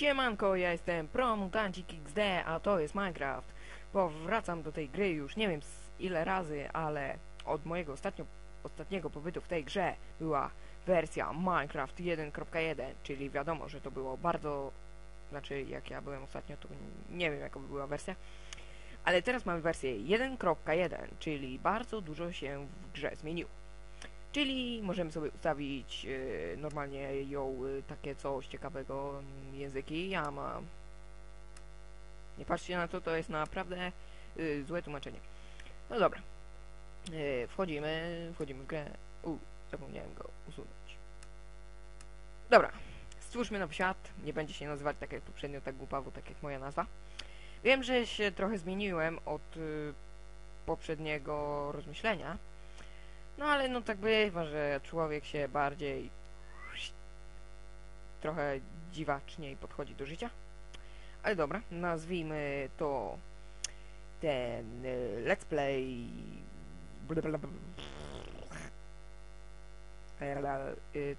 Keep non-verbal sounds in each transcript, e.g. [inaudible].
Siemanko, ja jestem Promutancik XD, a to jest Minecraft. Powracam do tej gry już nie wiem ile razy, ale od mojego ostatnio, ostatniego pobytu w tej grze była wersja Minecraft 1.1, czyli wiadomo, że to było bardzo... Znaczy, jak ja byłem ostatnio, to nie wiem jaka była wersja. Ale teraz mamy wersję 1.1, czyli bardzo dużo się w grze zmieniło. Czyli możemy sobie ustawić e, normalnie ją e, takie coś ciekawego mm, języki. Ja mam. Nie patrzcie na to, to jest naprawdę e, złe tłumaczenie. No dobra. E, wchodzimy, wchodzimy w grę. U, zapomniałem go usunąć. Dobra. Stwórzmy nowy świat. Nie będzie się nazywać tak jak poprzednio, tak głupawo, tak jak moja nazwa. Wiem, że się trochę zmieniłem od y, poprzedniego rozmyślenia. No ale no tak bywa, że człowiek się bardziej trochę dziwaczniej podchodzi do życia. Ale dobra, nazwijmy to ten y, let's play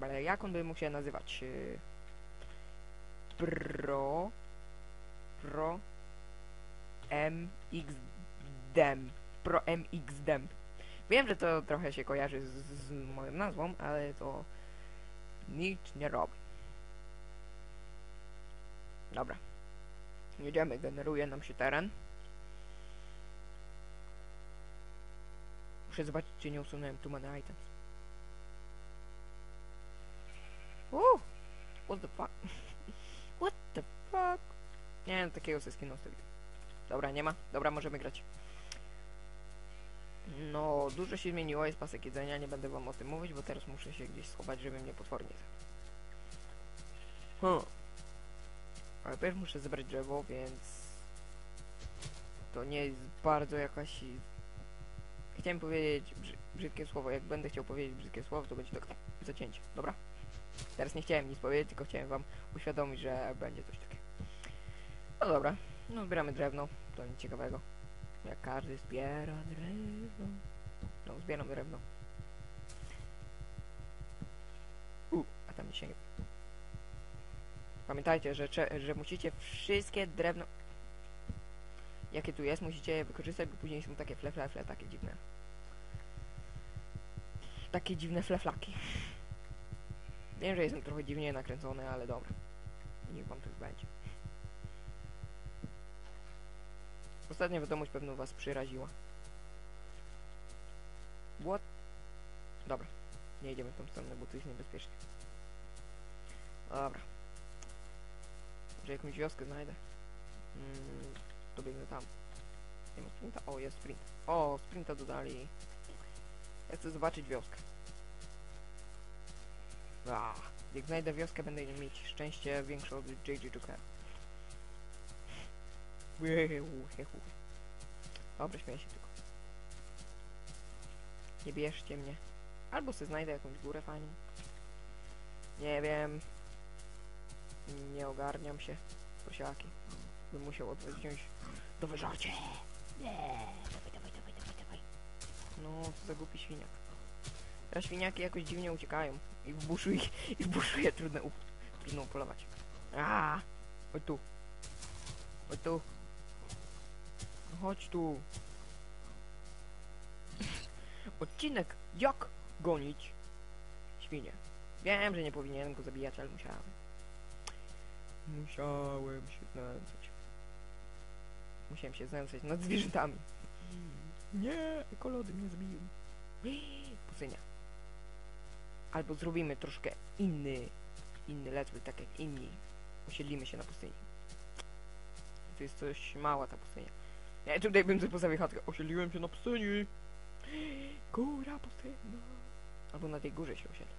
ale jak on by mógł się nazywać? Y, Pro Pro MX Dem Pro MX Dem Wiem, że to trochę się kojarzy z, z moją nazwą, ale to nic nie robi. Dobra. Jedziemy, generuje nam się teren. Muszę zobaczyć, czy nie usunąłem too many items. Uuu! What the fuck? [laughs] What the fuck? Nie wiem, takiego ze ustawiłem. Dobra, nie ma. Dobra, możemy grać. No, dużo się zmieniło, jest pasek jedzenia, nie będę wam o tym mówić, bo teraz muszę się gdzieś schować, żeby mnie potwornie zjadł. Hmm. Ale pierw muszę zebrać drzewo, więc... To nie jest bardzo jakaś... Chciałem powiedzieć brzy brzydkie słowo, jak będę chciał powiedzieć brzydkie słowo, to będzie tak zacięcie, dobra? Teraz nie chciałem nic powiedzieć, tylko chciałem wam uświadomić, że będzie coś takiego. No dobra, no zbieramy drewno, to nic ciekawego. Jak każdy zbiera drewno. No, zbieram drewno. U, a tam nie... Pamiętajcie, że, że musicie wszystkie drewno... Jakie tu jest, musicie je wykorzystać, bo później są takie fle, fle, fle, takie dziwne. Takie dziwne fleflaki. Wiem, że jestem trochę dziwnie nakręcony, ale dobra. Niech wam tak będzie. Ostatnia wiadomość pewno was przyraziła. What? Dobra. Nie idziemy w tą stronę, bo tu jest niebezpiecznie. Dobra. Może jakąś wioskę znajdę. Mm, to biegnę tam. Nie ma sprinta? O, jest sprint. O, sprinta dodali. Ja chcę zobaczyć wioskę. Jak znajdę wioskę, będę mieć szczęście większe od JJ Jokera. Dobra, śmieję się tylko. Nie bierzcie mnie. Albo sobie znajdę jakąś górę fajną. Nie wiem. Nie ogarniam się. Prosiaki. Bym musiał od was wziąć do wyżarcie. Nie. Dawaj, dawaj, dawaj, dawaj, dawaj. No, co za głupi świniak. Te świniaki jakoś dziwnie uciekają. I w buszu ich, i w buszu je trudno, up, trudno upolować. A, Chodź tu. Chodź tu. Chodź tu. Odcinek jak gonić świnie. Wiem, że nie powinienem go zabijać, ale musiałem. Musiałem się znęcać. Musiałem się znęcać nad zwierzętami. Nie, ekolody mnie zabiją. Pustynia. Albo zrobimy troszkę inny, inny let's play, tak jak inni. Osiedlimy się na pustyni. To jest coś mała ta pustynia. Ja tutaj bym sobie postawił chatkę. Osiedliłem się na pustyni. Góra pustynna. Albo na tej górze się osiedlę.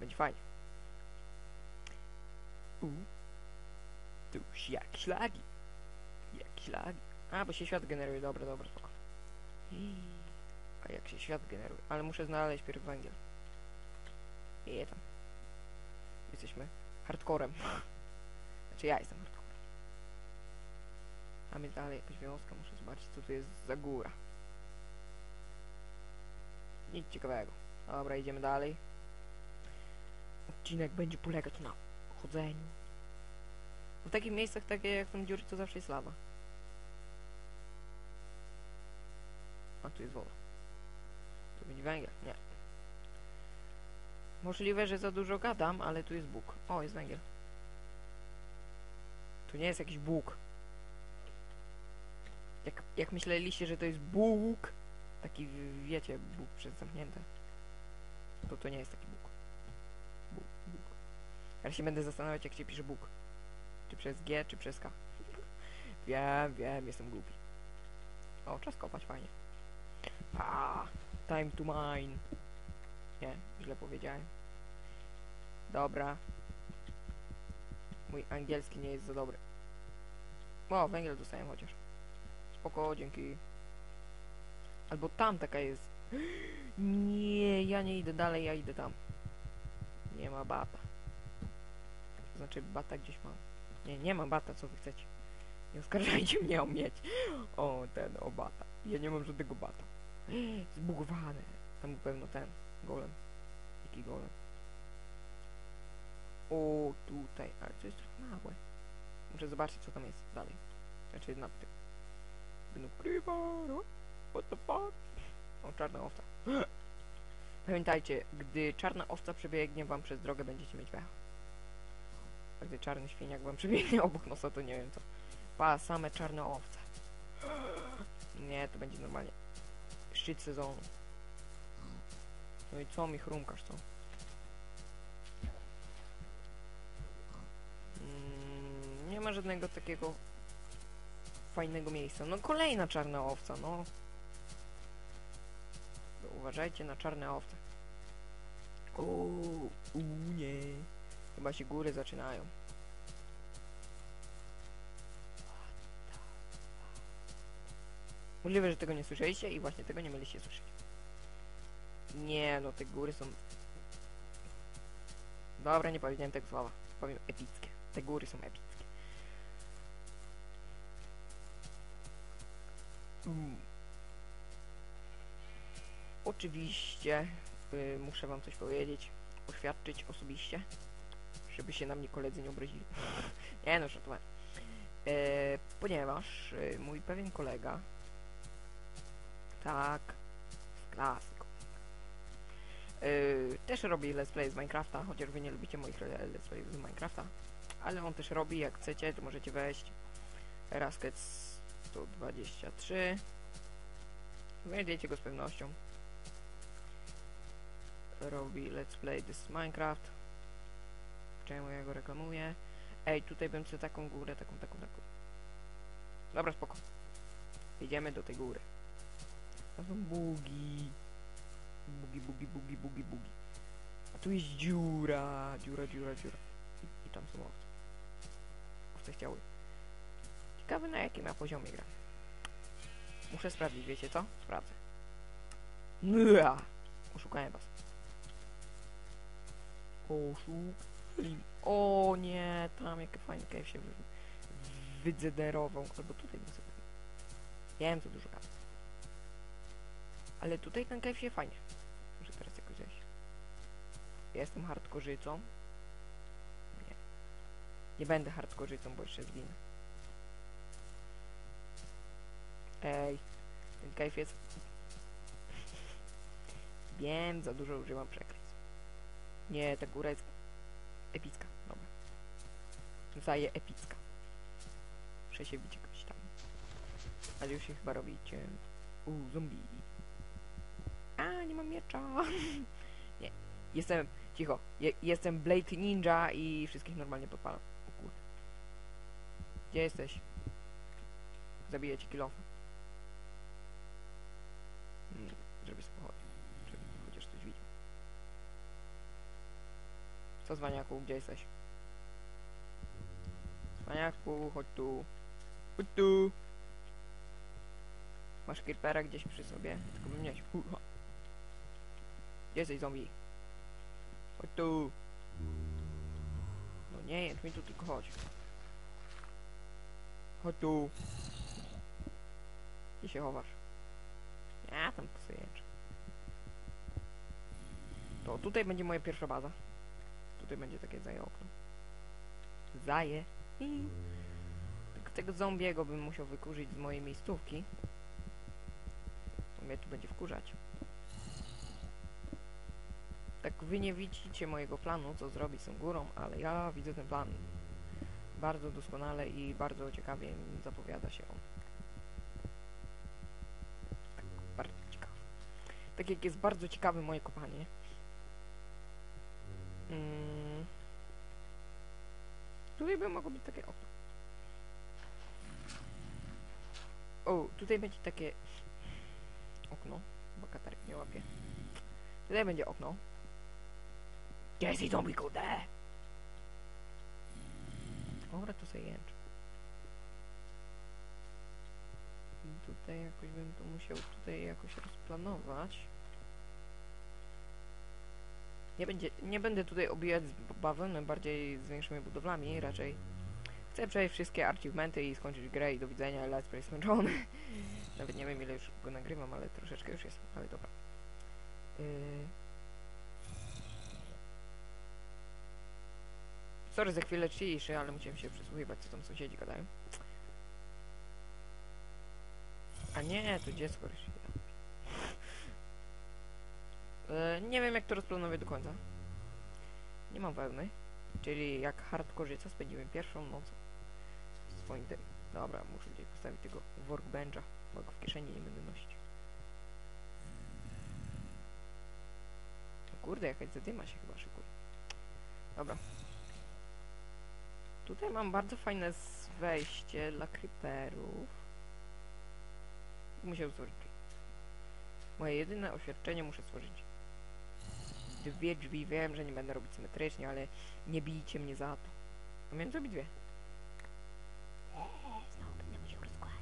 Będzie fajnie. U. Tu jak ślagi. Jak ślagi. A, bo się świat generuje. Dobra, dobra, spoko. A jak się świat generuje? Ale muszę znaleźć pierw węgiel. I tam. Jesteśmy hardcorem. [laughs] Znaczy ja jestem A my dalej jakaś wioska, muszę zobaczyć co tu jest za góra. Nic ciekawego. Dobra, idziemy dalej. Odcinek będzie polegać na chodzeniu, W takich miejscach takie jak są dziury, to zawsze jest lawa. A tu jest woda. Tu będzie węgiel. Nie. Możliwe, że za dużo gadam, ale tu jest Bóg. O, jest węgiel. To nie jest jakiś Bóg. Jak, jak myśleliście, że to jest Bóg, taki, wiecie, Bóg przez zamknięte, to to nie jest taki Bóg. Bóg, Bóg. Ja się będę zastanawiać, jak się pisze Bóg. Czy przez G, czy przez K. wiem, wiem, jestem głupi. O, czas kopać, fajnie. A, time to mine. Nie, źle powiedziałem. Dobra. Mój angielski nie jest za dobry. O, węgiel dostałem chociaż. Spoko, dzięki. Albo tam taka jest. Nie, ja nie idę dalej, ja idę tam. Nie ma bata. Znaczy bata gdzieś mam. Nie, nie mam bata, co wy chcecie. Nie oskarżajcie mnie o mieć. O, ten, o bata. Ja nie mam żadnego bata. Zbugowane. Tam był pewno ten, golem. Jaki golem? O, tutaj, ale to jest trochę małe. Muszę zobaczyć, co tam jest dalej. Znaczy, na tym. Będą no? What the fuck? O, czarna owca. [gasps] Pamiętajcie, gdy czarna owca przebiegnie wam przez drogę, będziecie mieć pecha. A gdy czarny świniak wam przebiegnie obok nosa, to nie wiem co. Pa, same czarne owce. [gasps] Nie, to będzie normalnie. Szczyt sezonu. No i co mi chrumkasz, co? Mm, nie ma żadnego takiego fajnego miejsca. No kolejna czarna owca, no. To uważajcie na czarne owce. Uuu, nie. Chyba się góry zaczynają. Możliwe, że tego nie słyszeliście i właśnie tego nie mieliście słyszeć. Nie, no te góry są... Dobra, nie powiedziałem tego słowa. Powiem epickie. Te góry są epickie. Mm. Oczywiście y, muszę wam coś powiedzieć, oświadczyć osobiście, żeby się na mnie koledzy nie obrazili. [laughs] nie no, żartowałem. E, ponieważ y, mój pewien kolega tak, z klasyką. Yy, też robi let's play z Minecrafta, chociaż wy nie lubicie moich le- let's play z Minecrafta. Ale on też robi, jak chcecie, to możecie wejść. Rasket 123. Znajdziecie go z pewnością. Robi let's play this Minecraft. Czemu ja go reklamuję? Ej, tutaj bym sobie taką górę, taką, taką, taką. Dobra, spoko. Idziemy do tej góry. To są bugi. Bugi, bugi, bugi, bugi, bugi. A tu jest dziura, dziura, dziura, dziura. I, i tam są owce. Owce chciały. Ciekawe na jakim ja poziomie gram. Muszę sprawdzić, wiecie co? Sprawdzę. Nya! Oszukałem was. Oszukali. O nie, tam jakie fajne cave się wy, wydzederował. Albo tutaj bym sobie. Wiem co dużo gadam. Ale tutaj ten cave się fajnie. Może teraz jakoś zejść. Jestem hardkorzycą. Nie. Nie będę hardkorzycą, bo jeszcze zginę. Ej. Ten cave jest... Wiem, za dużo używam przekleństw. Nie, ta góra jest epicka. Dobra. Zaje epicka. Muszę się bić jakoś tam. Ale już się chyba robicie. Uuu, zombie. A, nie mam miecza. [laughs] nie. Jestem, cicho. Je, jestem Blade Ninja i wszystkich normalnie podpalam. O kurde. Gdzie jesteś? Zabiję ci kilofa. Zrobię samochód. Żeby chociaż coś widział. Co Zwaniaku, gdzie jesteś? Zwaniaku, chodź tu. Chodź tu. Masz creepera gdzieś przy sobie? Tylko bym. Uha. Gdzie jesteś zombie? Chodź tu. No nie jedź mi tu, tylko chodź. Chodź tu. Gdzie się chowasz? Ja tam posujeczę. To tutaj będzie moja pierwsza baza. Tutaj będzie takie zaje okno. Zaje. Tylko tego zombiego bym musiał wykurzyć z mojej miejscówki. To mnie tu będzie wkurzać. Tak wy nie widzicie mojego planu, co zrobić z tą górą, ale ja widzę ten plan bardzo doskonale i bardzo ciekawie zapowiada się on. Tak, bardzo ciekawy. Tak jak jest bardzo ciekawe moje kopanie. Mm. Tutaj by mogło być takie okno. O, tutaj będzie takie okno, bo katarek nie łapie. Tutaj będzie okno. Jesse zombie kurde! Dobra, to sobie jęcz. Tutaj jakoś bym to musiał tutaj jakoś rozplanować. Nie, będzie, nie będę tutaj obijać z bawełny, bardziej z większymi budowlami, raczej chcę przejść wszystkie achievementy i skończyć grę i do widzenia, let's play skończony. [laughs] Nawet nie wiem ile już go nagrywam, ale troszeczkę już jest, ale dobra. Yy... Sorry za chwilę ciszy, ale musiałem się przysłuchiwać, co tam sąsiedzi gadają. A nie, to dziecko ryszy. E, nie wiem jak to rozplanować do końca. Nie mam wełny. Czyli jak hardkorzyca spędziłem pierwszą noc w swoim tym. Dobra, muszę gdzieś postawić tego workbencha, bo go w kieszeni nie będę nosić. Kurde, jakaś zadyma się chyba szykuje. Dobra. Tutaj mam bardzo fajne wejście dla creeperów. Musiał drzwi. Moje jedyne oświadczenie muszę stworzyć. Dwie drzwi. Wiem, że nie będę robić symetrycznie, ale nie bijcie mnie za to. A miałem zrobić dwie. Eee, Znowu będę musiał rozkładać.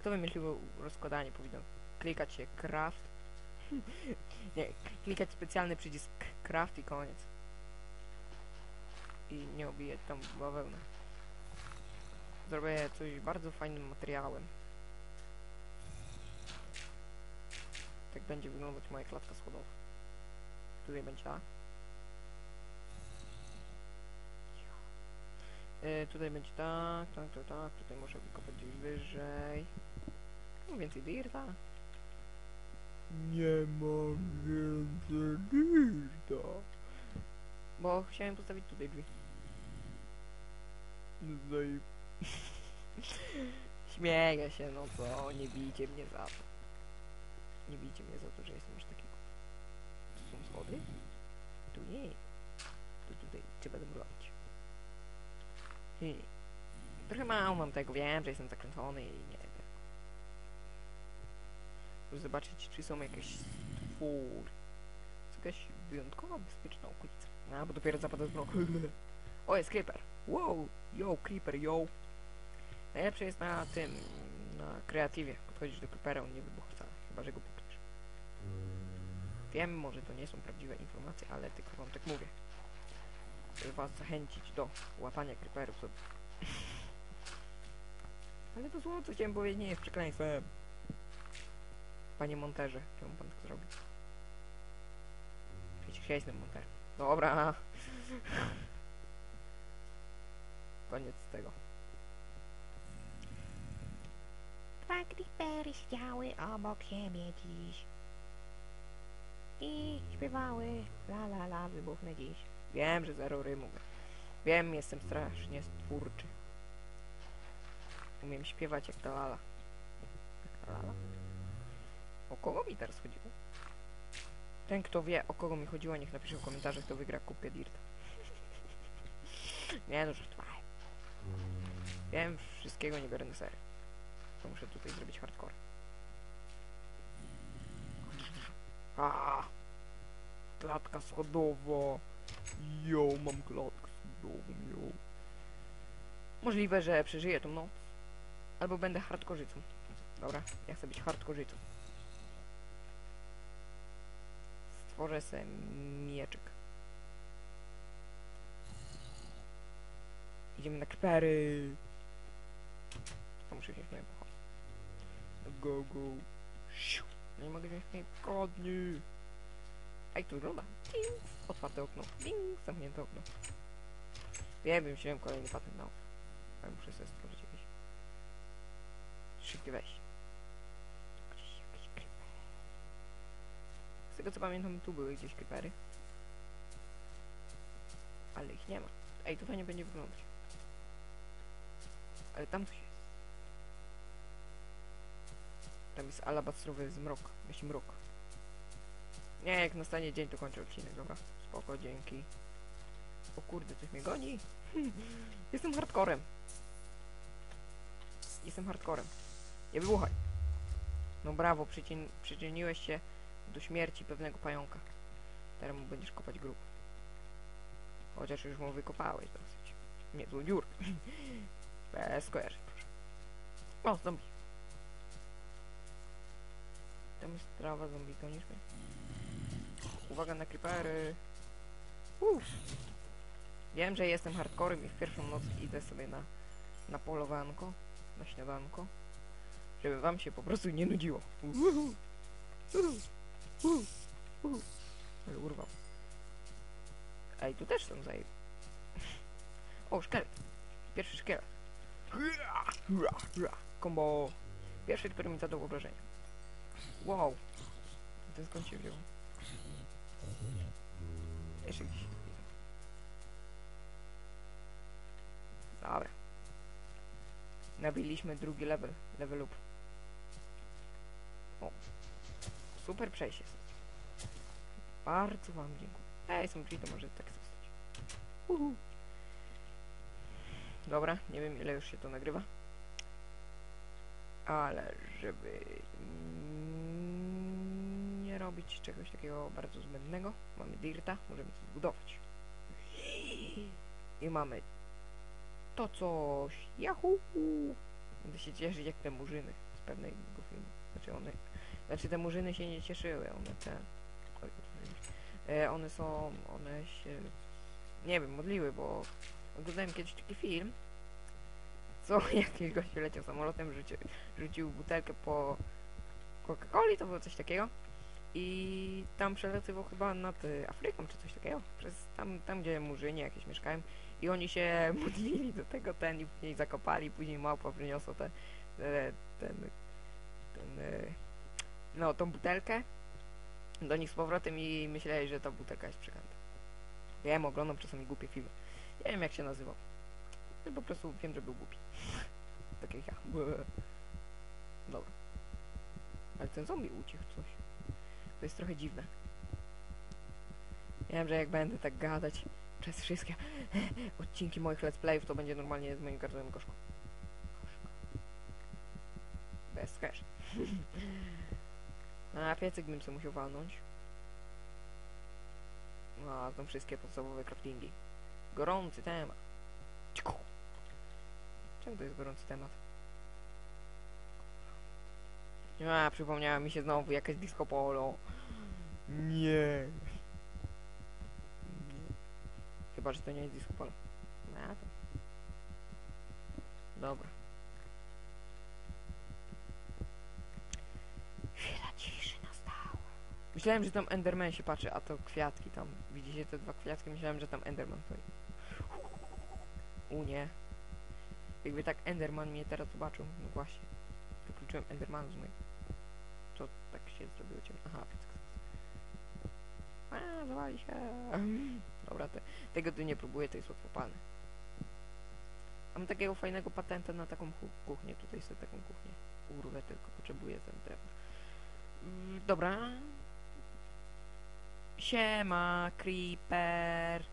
Kto wymyślił rozkładanie? Powinno klikać się craft. [laughs] nie, klikać specjalny przycisk craft i koniec. I nie obijać tam bawełnę. Zrobię coś bardzo fajnym materiałem. Tak będzie wyglądać moja klatka schodowa. Tutaj będzie ta. Yy, tutaj będzie tak, tak, tak, tak. Tutaj muszę wykopać gdzieś wyżej. No, więcej dirta. Nie mam więcej dirta. Bo chciałem postawić tutaj drzwi. Zaj... [laughs] Śmieję się, no co, nie bijcie mnie za to. Nie bijcie mnie za to, że jestem aż takiego. Tu są schody? Tu nie. Tu tutaj trzeba będę robić. Hmm. Trochę mało mam tego, wiem, że jestem zakręcony i nie wiem. Muszę zobaczyć, czy są jakieś stwór. Jest jakaś wyjątkowa bezpieczna okolica. A, bo dopiero zapada zmrok. [laughs] o, jest creeper. Wow, yo, creeper, yo. Najlepsze jest na tym, na kreatywie. Podchodzisz do creepera, on nie wybucha wcale, chyba że go. Wiem, może to nie są prawdziwe informacje, ale tylko wam tak mówię. Żeby was zachęcić do łapania creeperów. To... [laughs] ale to zło, co chciałem powiedzieć, nie jest przekleństwem. Panie monterze, czemu pan tak zrobił? Przecież ja jestem monterem. Dobra. [laughs] Koniec tego. Dwa creepery siedziały obok siebie dziś. I śpiewały la la la wybuchnę dziś. Wiem, że zero rymów. Wiem, jestem strasznie stwórczy. Umiem śpiewać jak ta lala. Jak ta lala? O kogo mi teraz chodziło? Ten, kto wie, o kogo mi chodziło, niech napisze w komentarzach, kto wygra kupę Dirta. Nie no, żartowałem. Wiem, wszystkiego nie biorę na serio. To muszę tutaj zrobić hardcore. A, klatka schodowa. Jo, mam klatkę schodową, jo. Możliwe, że przeżyję tą noc. Albo będę hardkorzycą. Dobra, ja chcę być hardkorzycą. Stworzę sobie mieczyk. Idziemy na krepery. A muszę wziąć moje pochody. Go, go. Siu. No nie mogę wziąć mojej pochodni. A jak to wygląda? Ding. Otwarte okno. Ding. Zamknięte okno. Wiem, wymyśliłem kolejny patent na Ale muszę sobie stworzyć. Gdzieś jakieś creepery. Z tego co pamiętam, tu były gdzieś creepery. Ale ich nie ma. Ej, to fajnie będzie wyglądać. Ale tam coś jest. Tam jest alabastrowy zmrok. Myśli mrok. Nie, jak nastanie dzień, to kończę odcinek, dobra? Spoko, dzięki. O kurde, coś mnie goni? [laughs] Jestem hardcorem. Jestem hardcorem. Nie wybuchaj. No brawo, przyczyn przyczyniłeś się do śmierci pewnego pająka. Teraz mu będziesz kopać grób. Chociaż już mu wykopałeś dosyć. Niezłą dziurkę. [laughs] Bez skojarzeń, proszę. O, zombie. Tam jest trawa, zombie, gonisz mnie? Uwaga na creepery. Uff. Wiem, że jestem hardcorem i w pierwszą noc idę sobie na, na polowanko, na śniadanko, żeby wam się po prostu nie nudziło. Uhu. Ale urwał. Ej, tu też są zajeb. O, szkielet. Pierwszy szkielet. Kombo. Pierwszy, który mi zadał obrażenia. Wow. Ten skąd się wziął? Dobra. Nabiliśmy drugi level. Level up. O. Super przejście. Bardzo wam dziękuję. Ej, są to może tak zostać. Uhu. Dobra, nie wiem ile już się to nagrywa. Ale żeby robić czegoś takiego bardzo zbędnego, mamy dirta, możemy to zbudować. I mamy to coś. Yahoo! Będę się cieszyć jak te murzyny z pewnego filmu. Znaczy one. Znaczy te murzyny się nie cieszyły, one te. E, one są. one się. Nie wiem, modliły, bo oglądałem kiedyś taki film. Co [laughs] jakiś gościu leciał samolotem, rzucił, rzucił butelkę po Coca-Coli, to było coś takiego. I tam przelatywał chyba nad y, Afryką, czy coś takiego. Przez tam, tam gdzie murzyni jakieś mieszkają. I oni się [laughs] modlili do tego ten i później zakopali, później małpa przyniosła te, te, ten, ten, y, no tą butelkę do nich z powrotem i myśleli, że ta butelka jest przeklęta. Wiem, oglądam czasami głupie filmy. Nie wiem jak się nazywał. Ja po prostu wiem, że był głupi. [laughs] tak jak ja. Dobra. Ale ten zombie uciekł coś. To jest trochę dziwne. Wiem, że jak będę tak gadać przez wszystkie odcinki moich let's playów, to będzie normalnie z moim gardłem gorzko. Bez cash. A piecyk bym sobie musiał walnąć. A, są wszystkie podstawowe craftingi. Gorący temat. Czemu to jest gorący temat? A, przypomniała mi się znowu jakaś disco polo. Nie. Nie. Chyba, że to nie jest disco polo. A, to. Dobra. Chwila ciszy nastała. Myślałem, że tam Enderman się patrzy, a to kwiatki tam. Widzicie te dwa kwiatki? Myślałem, że tam Enderman stoi. U nie. Jakby tak Enderman mnie teraz zobaczył. No właśnie. Wykluczyłem Endermana mojego. Co tak się zrobiło ciemno? Aha. A, zawali się. [laughs] Dobra, te, tego tu nie próbuję, to jest łatwopalne. Mam takiego fajnego patenta na taką kuchnię. Tutaj sobie taką kuchnię. Urwę tylko, potrzebuję ten drewno. Mm, Dobra. Siema, Creeper.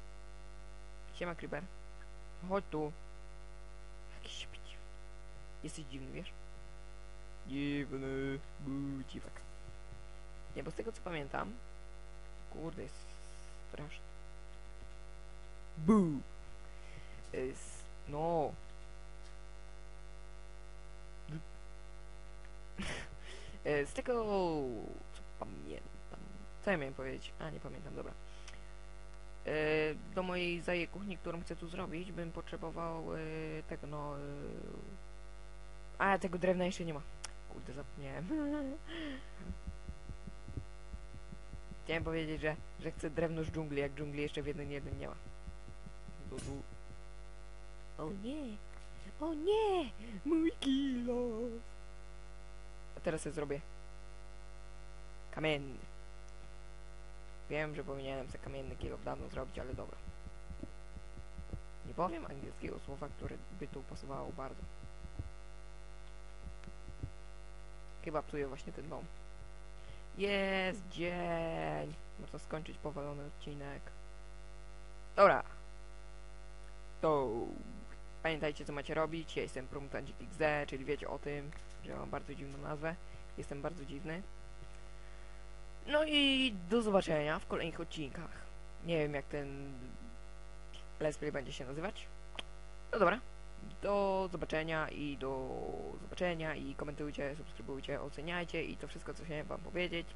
Siema, Creeper. Chodź tu. Jakiś. Jesteś dziwny, wiesz? Dziwny. Nie, bo z tego co pamiętam... Kurde, jest straszny. Buu. Jest... No. [laughs] E, Z tego co pamiętam. Co ja miałem powiedzieć? A, nie pamiętam, dobra. E, Do mojej zaje kuchni, którą chcę tu zrobić, bym potrzebował e, tego, no... A, tego drewna jeszcze nie ma. Kurde, zapomniałem. [laughs] Chciałem powiedzieć, że, że chcę drewno z dżungli, jak dżungli jeszcze w jednym nie ma. Du, du. O nie! O nie! Mój kilo. A teraz ja zrobię kamienny. Wiem, że powinienem sobie kamienny kilo dawno zrobić, ale dobra. Nie powiem angielskiego słowa, które by tu pasowało bardzo. Chyba psuję właśnie ten dom. Jest dzień. Można skończyć powalony odcinek. Dobra. To pamiętajcie co macie robić. Ja jestem Promutancik XD, czyli wiecie o tym, że mam bardzo dziwną nazwę. Jestem bardzo dziwny. No i do zobaczenia w kolejnych odcinkach. Nie wiem jak ten let's play będzie się nazywać. No dobra. Do zobaczenia i do zobaczenia i komentujcie, subskrybujcie, oceniajcie i to wszystko co chciałem wam powiedzieć.